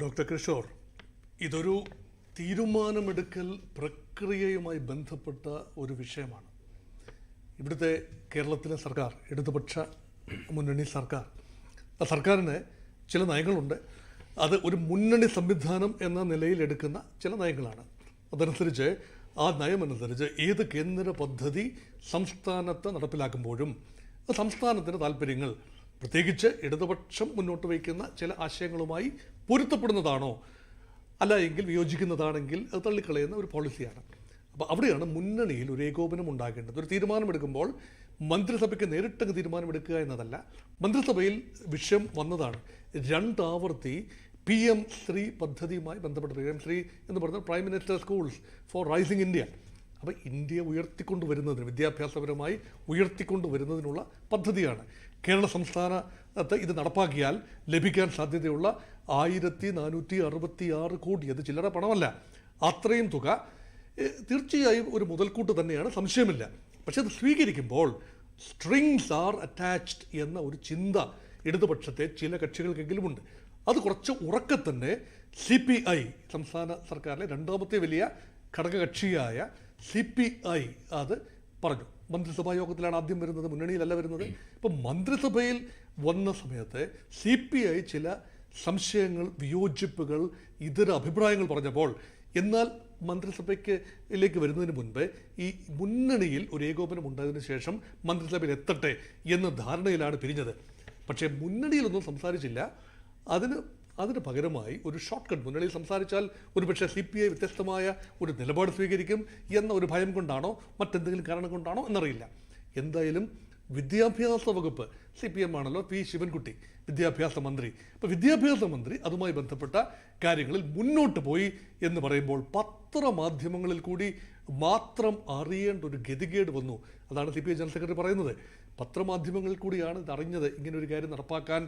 Doctor Kishore ഇതൊരു തീരുമാനമെടുക്കൽ പ്രക്രിയയുമായി ബന്ധപ്പെട്ട ഒരു വിഷയമാണ്. ഇവിടുത്തെ കേരളത്തിലെ സർക്കാർ ഇടതുപക്ഷ മുന്നണി സർക്കാർ ആ സർക്കാരിന് ചില നയങ്ങളുണ്ട്. അത് ഒരു മുന്നണി സംവിധാനം എന്ന നിലയിൽ എടുക്കുന്ന ചില നയങ്ങളാണ്. അതനുസരിച്ച് ആ നയമനുസരിച്ച് ഏത് കേന്ദ്ര പദ്ധതി സംസ്ഥാനത്ത് നടപ്പിലാക്കുമ്പോഴും സംസ്ഥാനത്തിന്റെ താല്പര്യങ്ങൾ പ്രത്യേകിച്ച് ഇടതുപക്ഷം മുന്നോട്ട് വയ്ക്കുന്ന ചില ആശയങ്ങളുമായി പൊരുത്തപ്പെടുന്നതാണോ? അല്ല എങ്കിൽ വിയോജിക്കുന്നതാണെങ്കിൽ അത് തള്ളിക്കളയുന്ന ഒരു പോളിസിയാണ് അപ്പോൾ അവിടെയാണ് മുന്നണിയിൽ ഒരു ഏകോപനം ഉണ്ടാകേണ്ടത്. ഒരു തീരുമാനമെടുക്കുമ്പോൾ മന്ത്രിസഭയ്ക്ക് നേരിട്ടങ്ങ് തീരുമാനമെടുക്കുക എന്നതല്ല മന്ത്രിസഭയിൽ വിഷയം വന്നതാണ്. രണ്ടാവർത്തി പി എം ശ്രീ പദ്ധതിയുമായി ബന്ധപ്പെട്ട പി എം ശ്രീ എന്ന് പറഞ്ഞാൽ prime minister schools for rising India അപ്പോൾ ഇന്ത്യ ഉയർത്തിക്കൊണ്ടുവരുന്നതിന് വിദ്യാഭ്യാസപരമായി ഉയർത്തിക്കൊണ്ടുവരുന്നതിനുള്ള പദ്ധതിയാണ്. കേരള സംസ്ഥാനത്ത് ഇത് നടപ്പാക്കിയാൽ ലഭിക്കാൻ സാധ്യതയുള്ള ആയിരത്തി നാനൂറ്റി അറുപത്തി ആറ് കോടി. അത് ചില്ലറ പണമല്ല. അത്രയും തുക തീർച്ചയായും ഒരു മുതൽക്കൂട്ട് തന്നെയാണ്. സംശയമില്ല. പക്ഷേ അത് സ്വീകരിക്കുമ്പോൾ സ്ട്രിങ്സ് ആർ അറ്റാച്ച്ഡ് എന്ന ഒരു ചിന്ത ഇടതുപക്ഷത്തെ ചില കക്ഷികൾക്കെങ്കിലുമുണ്ട്. അത് കുറച്ച് ഉറക്കെ തന്നെ സി പി ഐ സംസ്ഥാന സർക്കാരിലെ രണ്ടാമത്തെ വലിയ ഘടകകക്ഷിയായ സി പി ഐ അത് പറഞ്ഞു. മന്ത്രിസഭാ യോഗത്തിലാണ് ആദ്യം വരുന്നത് മുന്നണിയിലല്ല വരുന്നത്. ഇപ്പം മന്ത്രിസഭയിൽ വന്ന സമയത്ത് സി പി ഐ ചില സംശയങ്ങൾ വിയോജിപ്പുകൾ ഇതര അഭിപ്രായങ്ങൾ പറഞ്ഞപ്പോൾ എന്നാൽ മന്ത്രിസഭയ്ക്ക് ലേക്ക് വരുന്നതിന് മുൻപ് ഈ മുന്നണിയിൽ ഒരു ഏകോപനം ഉണ്ടായതിനു ശേഷം മന്ത്രിസഭയിൽ എത്തട്ടെ എന്ന ധാരണയിലാണ് പിരിഞ്ഞത്. പക്ഷേ മുന്നണിയിലൊന്നും സംസാരിച്ചില്ല. അതിന് അതിന് പകരമായി ഒരു ഷോർട്ട് കട്ട് മുന്നണിയിൽ സംസാരിച്ചാൽ ഒരുപക്ഷെ സി പി ഐ വ്യത്യസ്തമായ ഒരു നിലപാട് സ്വീകരിക്കും എന്ന ഒരു ഭയം കൊണ്ടാണോ മറ്റെന്തെങ്കിലും കാരണം കൊണ്ടാണോ എന്നറിയില്ല. എന്തായാലും വിദ്യാഭ്യാസ വകുപ്പ്. സി പി എം ആണല്ലോ പി ശിവൻകുട്ടി വിദ്യാഭ്യാസ മന്ത്രി. അപ്പോൾ വിദ്യാഭ്യാസ മന്ത്രി അതുമായി ബന്ധപ്പെട്ട കാര്യങ്ങളിൽ മുന്നോട്ട് പോയി എന്ന് പറയുമ്പോൾ പത്രമാധ്യമങ്ങളിൽ കൂടി മാത്രം അറിയേണ്ട ഒരു ഗതികേട് വന്നു. അതാണ് C P I general secretary പറയുന്നത്. പത്രമാധ്യമങ്ങളിൽ കൂടിയാണ് ഇത് ഇങ്ങനെ ഒരു കാര്യം നടപ്പാക്കാൻ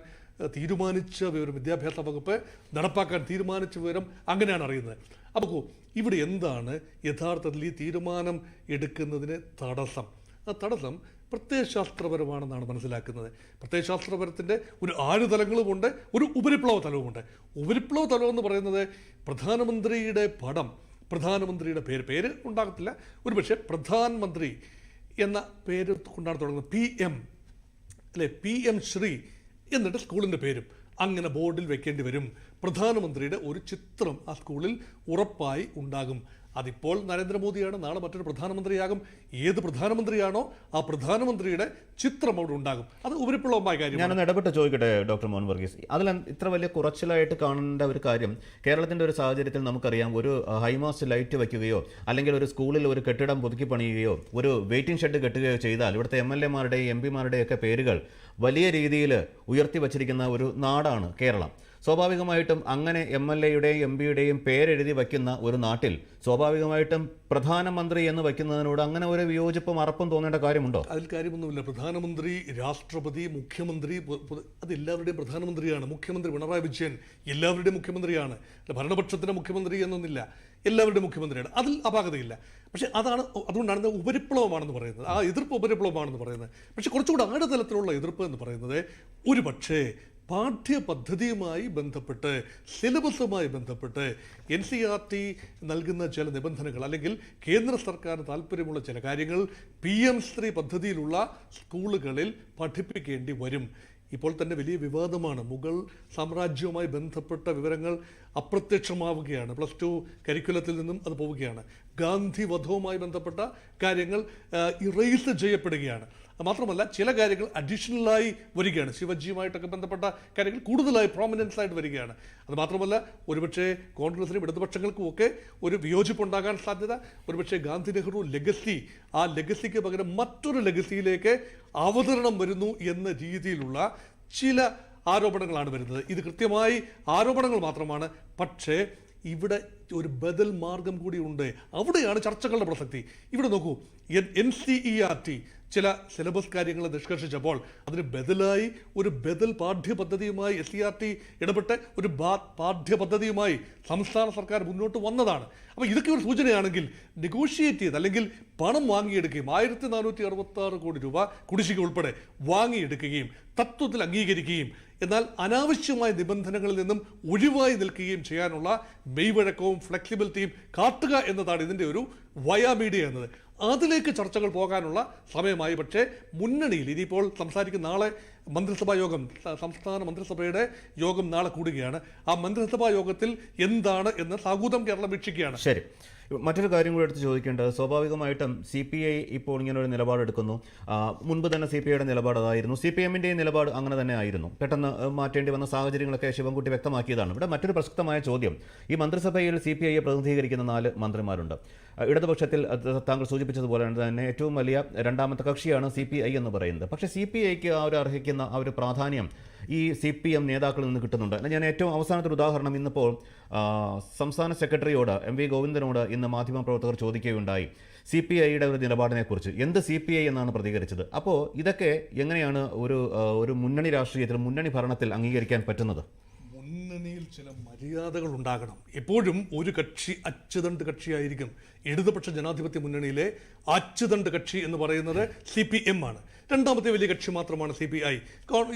തീരുമാനിച്ച വിവരം വിദ്യാഭ്യാസ വകുപ്പ് നടപ്പാക്കാൻ തീരുമാനിച്ച വിവരം അങ്ങനെയാണ് അറിയുന്നത്. അപ്പോൾ ഇവിടെ എന്താണ് യഥാർത്ഥത്തിൽ ഈ തീരുമാനം എടുക്കുന്നതിന് തടസ്സം? ആ തടസ്സം പ്രത്യയശാസ്ത്രപരമാണെന്നാണ് മനസ്സിലാക്കുന്നത്. പ്രത്യയശാസ്ത്രപരത്തിന്റെ ഒരു ആഴ് തലങ്ങളുമുണ്ട് ഒരു ഉപരിപ്ലവ തലവുമുണ്ട്. ഉപരിപ്ലവ തലം എന്ന് പറയുന്നത് പ്രധാനമന്ത്രിയുടെ പടം പ്രധാനമന്ത്രിയുടെ പേര്. പേര് ഉണ്ടാകത്തില്ല. ഒരുപക്ഷെ പ്രധാനമന്ത്രി എന്ന പേര് കൊണ്ടാണ് തുടങ്ങുന്നത്. പി എം അല്ലെ? പി എം ശ്രീ എന്നിട്ട് സ്കൂളിന്റെ പേരും. അങ്ങനെ ബോർഡിൽ വെക്കേണ്ടി വരും. പ്രധാനമന്ത്രിയുടെ ഒരു ചിത്രം ആ സ്കൂളിൽ ഉറപ്പായി ഉണ്ടാകും. അതിപ്പോൾ നരേന്ദ്രമോദിയാണ് നാളെ മറ്റൊരു പ്രധാനമന്ത്രിയാകും. ഏത് പ്രധാനമന്ത്രിയാണോ ആ പ്രധാനമന്ത്രിയുടെ ചിത്രം അവിടെ ഉണ്ടാകും. അത് ഉപരിപ്ലവമായ കാര്യം ഞാനൊന്ന് ഇടപെട്ട് ചോദിക്കട്ടെ ഡോക്ടർ മോഹൻ വർഗീസ്? അതിൽ ഇത്ര വലിയ കുറച്ചിലായിട്ട് കാണേണ്ട ഒരു കാര്യം കേരളത്തിന്റെ ഒരു സാഹചര്യത്തിൽ നമുക്കറിയാം ഒരു ഹൈമാസ്റ്റ് ലൈറ്റ് വയ്ക്കുകയോ അല്ലെങ്കിൽ ഒരു സ്കൂളിൽ ഒരു കെട്ടിടം പുതുക്കി പണിയുകയോ ഒരു വെയിറ്റിംഗ് ഷെഡ് കെട്ടുകയോ ചെയ്താൽ ഇവിടുത്തെ എം എൽ എമാരുടെയും എം പിമാരുടെയും ഒക്കെ പേരുകൾ വലിയ രീതിയിൽ ഉയർത്തി വച്ചിരിക്കുന്ന ഒരു നാടാണ് കേരളം. സ്വാഭാവികമായിട്ടും അങ്ങനെ എം എൽ എയുടെയും എം പിയുടെയും പേരെഴുതി വയ്ക്കുന്ന ഒരു നാട്ടിൽ സ്വാഭാവികമായിട്ടും പ്രധാനമന്ത്രി എന്ന് വയ്ക്കുന്നതിനോട് അങ്ങനെ ഒരു വിയോജിപ്പ് അറപ്പും തോന്നേണ്ട കാര്യമുണ്ടോ? അതിൽ കാര്യമൊന്നുമില്ല. പ്രധാനമന്ത്രി രാഷ്ട്രപതി മുഖ്യമന്ത്രി അത് എല്ലാവരുടെയും പ്രധാനമന്ത്രിയാണ്. മുഖ്യമന്ത്രി പിണറായി വിജയൻ എല്ലാവരുടെയും മുഖ്യമന്ത്രിയാണ്. ഭരണപക്ഷത്തിന്റെ മുഖ്യമന്ത്രി എന്നൊന്നില്ല എല്ലാവരുടെയും മുഖ്യമന്ത്രിയാണ്. അതിൽ അപാകതയില്ല. പക്ഷെ അതാണ് അതുകൊണ്ടാണ് ഉപരിപ്ലവമാണെന്ന് പറയുന്നത്. ആ എതിർപ്പ് ഉപരിപ്ലവമാണെന്ന് പറയുന്നത്. പക്ഷെ കുറച്ചുകൂടെ ആഴതലത്തിലുള്ള എതിർപ്പ് എന്ന് പറയുന്നത് ഒരു പക്ഷേ പാഠ്യപദ്ധതിയുമായി ബന്ധപ്പെട്ട് സിലബസുമായി ബന്ധപ്പെട്ട് എൻ സി ആർ ടി നൽകുന്ന ചില നിബന്ധനകൾ അല്ലെങ്കിൽ കേന്ദ്ര സർക്കാർ താല്പര്യമുള്ള ചില കാര്യങ്ങൾ പി എം ശ്രീ പദ്ധതിയിലുള്ള സ്കൂളുകളിൽ പഠിപ്പിക്കേണ്ടി വരും. ഇപ്പോൾ തന്നെ വലിയ വിവാദമാണ്. മുഗൾ സാമ്രാജ്യവുമായി ബന്ധപ്പെട്ട വിവരങ്ങൾ അപ്രത്യക്ഷമാവുകയാണ്. പ്ലസ് ടു കരിക്കുലത്തിൽ നിന്നും അത് പോവുകയാണ്. ഗാന്ധി വധവുമായി ബന്ധപ്പെട്ട കാര്യങ്ങൾ ഇറേസ് ചെയ്യപ്പെടുകയാണ്. മാത്രമല്ല ചില കാര്യങ്ങൾ അഡീഷണലായി വരികയാണ്. ശിവജിയുമായിട്ടൊക്കെ ബന്ധപ്പെട്ട കാര്യങ്ങൾ കൂടുതലായി പ്രോമിനൻസ് ആയിട്ട് വരികയാണ്. അത് മാത്രമല്ല ഒരുപക്ഷെ കോൺഗ്രസിനും ഇടതുപക്ഷങ്ങൾക്കും ഒക്കെ ഒരു വിയോജിപ്പുണ്ടാകാൻ സാധ്യത ഒരുപക്ഷെ ഗാന്ധി നെഹ്റു ലെഗസി ആ ലെഗസിക്ക് പകരം മറ്റൊരു ലെഗസിയിലേക്ക് അവതരണം വരുന്നു എന്ന രീതിയിലുള്ള ചില ആരോപണങ്ങളാണ് വരുന്നത്. ഇത് കൃത്യമായി ആരോപണങ്ങൾ മാത്രമാണ്. പക്ഷേ ഇവിടെ ഒരു ബദൽ മാർഗം കൂടി ഉണ്ട്. അവിടെയാണ് ചർച്ചകളുടെ പ്രസക്തി. ഇവിടെ നോക്കൂ N C E R T ചില സിലബസ് കാര്യങ്ങൾ നിഷ്കർഷിച്ചപ്പോൾ അതിന് ബദലായി ഒരു ബദൽ പാഠ്യപദ്ധതിയുമായി എസ് സി ആർ ടി ഇടപെട്ട് ഒരു പാഠ്യപദ്ധതിയുമായി സംസ്ഥാന സർക്കാർ മുന്നോട്ട് വന്നതാണ്. അപ്പോൾ ഇതൊക്കെ ഒരു സൂചനയാണെങ്കിൽ നെഗോഷിയേറ്റ് ചെയ്ത് അല്ലെങ്കിൽ പണം വാങ്ങിയെടുക്കുകയും ആയിരത്തി നാനൂറ്റി അറുപത്തി ആറ് കോടി രൂപ കുടിശ്ശിക ഉൾപ്പെടെ വാങ്ങിയെടുക്കുകയും തത്വത്തിൽ അംഗീകരിക്കുകയും എന്നാൽ അനാവശ്യമായ നിബന്ധനകളിൽ നിന്നും ഒഴിവായി നിൽക്കുകയും ചെയ്യാനുള്ള മെയ്വഴക്കവും ഫ്ലെക്സിബിലിറ്റിയും കാട്ടുക എന്നതാണ് ഇതിന്റെ ഒരു വയാ മീഡിയ എന്നത്. അതിലേക്ക് ചർച്ചകൾ പോകാനുള്ള സമയമായി. പക്ഷേ മുന്നണിയിൽ ഇനിയിപ്പോൾ സംസാരിക്കുന്ന നാളെ മന്ത്രിസഭാ യോഗം സംസ്ഥാന മന്ത്രിസഭയുടെ യോഗം നാളെ കൂടുകയാണ്. ആ മന്ത്രിസഭാ യോഗത്തിൽ എന്താണ് എന്ന് സാഗൂതം കേരളം വീക്ഷിക്കുകയാണ്. ശരി. മറ്റൊരു കാര്യം കൂടി എടുത്ത് ചോദിക്കേണ്ടത് സ്വാഭാവികമായിട്ടും സി പി ഐ ഇപ്പോൾ ഇങ്ങനെ ഒരു നിലപാടെടുക്കുന്നു മുൻപ് തന്നെ സി പി ഐയുടെ നിലപാട് അതായിരുന്നു. സി പി എമ്മിന്റെയും നിലപാട് അങ്ങനെ തന്നെ ആയിരുന്നു. പെട്ടെന്ന് മാറ്റേണ്ടി വന്ന സാഹചര്യങ്ങളൊക്കെ ശിവൻകുട്ടി വ്യക്തമാക്കിയതാണ്. ഇവിടെ മറ്റൊരു പ്രസക്തമായ ചോദ്യം. ഈ മന്ത്രിസഭയിൽ സി പി ഐയെ പ്രതിനിധീകരിക്കുന്ന നാല് മന്ത്രിമാരുണ്ട്. ഇടതുപക്ഷത്തിൽ താങ്കൾ സൂചിപ്പിച്ചതുപോലെ തന്നെ ഏറ്റവും വലിയ രണ്ടാമത്തെ കക്ഷിയാണ് സി പി ഐ എന്ന് പറയുന്നത്. പക്ഷേ സി പി ഐക്ക് ആ ഒരു അർഹിക്കുന്ന ആ ഒരു പ്രാധാന്യം ഈ സി പി എം നേതാക്കളിൽ നിന്ന് കിട്ടുന്നുണ്ട്. ഞാൻ ഏറ്റവും അവസാനത്തെ ഉദാഹരണം ഇന്നിപ്പോൾ സംസ്ഥാന സെക്രട്ടറിയോട് എം വി ഗോവിന്ദനോട് ഇന്ന് മാധ്യമപ്രവർത്തകർ ചോദിക്കുകയുണ്ടായി. സി പി ഐയുടെ ഒരു നിലപാടിനെക്കുറിച്ച്. എന്ത് സി പി ഐ എന്നാണ് പ്രതികരിച്ചത്? അപ്പോൾ ഇതൊക്കെ എങ്ങനെയാണ് ഒരു ഒരു മുന്നണി രാഷ്ട്രീയത്തിൽ മുന്നണി ഭരണത്തിൽ അംഗീകരിക്കാൻ പറ്റുന്നത്? ചില മര്യാദകൾ ഉണ്ടാകണം. എപ്പോഴും ഒരു കക്ഷി അച്ചുതണ്ട് കക്ഷിയായിരിക്കും. ഇടതുപക്ഷ ജനാധിപത്യ മുന്നണിയിലെ അച്ചുതണ്ട് കക്ഷി എന്ന് പറയുന്നത് സി പി എം ആണ്. രണ്ടാമത്തെ വലിയ കക്ഷി മാത്രമാണ് C P I.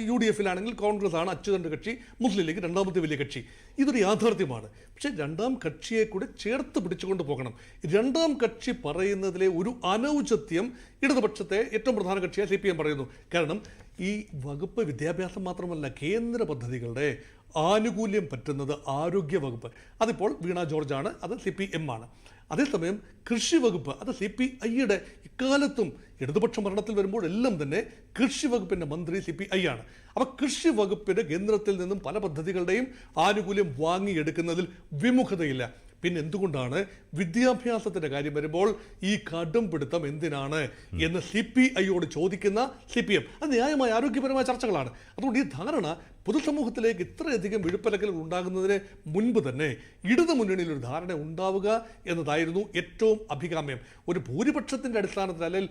U D എഫിലാണെങ്കിൽ Congress ആണ് അച്ചുതണ്ട് കക്ഷി മുസ്ലിം ലീഗ് രണ്ടാമത്തെ വലിയ കക്ഷി. ഇതൊരു യാഥാർത്ഥ്യമാണ്. പക്ഷെ രണ്ടാം കക്ഷിയെ കൂടെ ചേർത്ത് പിടിച്ചുകൊണ്ട് പോകണം. രണ്ടാം കക്ഷി പറയുന്നതിലെ ഒരു അനൗചത്യം ഇടതുപക്ഷത്തെ ഏറ്റവും പ്രധാന കക്ഷിയായി സി പി എം പറയുന്നു. കാരണം ഈ വകുപ്പ് വിദ്യാഭ്യാസം മാത്രമല്ല കേന്ദ്ര പദ്ധതികളുടെ ആനുകൂല്യം പറ്റുന്നത് ആരോഗ്യ വകുപ്പ്. അതിപ്പോൾ വീണ ജോർജാണ് അത് സി പി എം ആണ്. അതേസമയം കൃഷി വകുപ്പ് അത് സി പി ഐയുടെ ഇക്കാലത്തും ഇടതുപക്ഷ ഭരണത്തിൽ വരുമ്പോൾ എല്ലാം തന്നെ കൃഷി വകുപ്പിന്റെ മന്ത്രി സി പി ഐ ആണ്. അപ്പോൾ കൃഷി വകുപ്പിന്റെ കേന്ദ്രത്തിൽ നിന്നും പല പദ്ധതികളുടെയും ആനുകൂല്യം വാങ്ങിയെടുക്കുന്നതിൽ വിമുഖതയില്ല. പിന്നെ എന്തുകൊണ്ടാണ് വിദ്യാഭ്യാസത്തിന്റെ കാര്യം വരുമ്പോൾ ഈ കടും പിടുത്തം എന്തിനാണ് എന്ന് സി പി ഐയോട് ചോദിക്കുന്ന സി പി എം. അത് ന്യായമായ ആരോഗ്യപരമായ ചർച്ചകളാണ്. അതുകൊണ്ട് ഈ ധാരണ പൊതുസമൂഹത്തിലേക്ക് ഇത്രയധികം വിഴുപ്പലക്കലുകൾ ഉണ്ടാകുന്നതിന് മുൻപ് തന്നെ ഇടതു മുന്നണിയിൽ ഒരു ധാരണ ഉണ്ടാവുക എന്നതായിരുന്നു ഏറ്റവും അഭികാമ്യം. ഒരു ഭൂരിപക്ഷത്തിന്റെ അടിസ്ഥാനത്തിൽ അല്ലെങ്കിൽ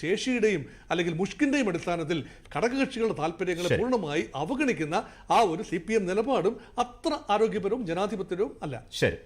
ശേഷിയുടെയും അല്ലെങ്കിൽ മുഷ്കിന്റെയും അടിസ്ഥാനത്തിൽ ഘടകകക്ഷികളുടെ താല്പര്യങ്ങളെ പൂർണമായി അവഗണിക്കുന്ന ആ ഒരു സി പി എം നിലപാടും അത്ര ആരോഗ്യപരവും ജനാധിപത്യവും അല്ല. ശരി.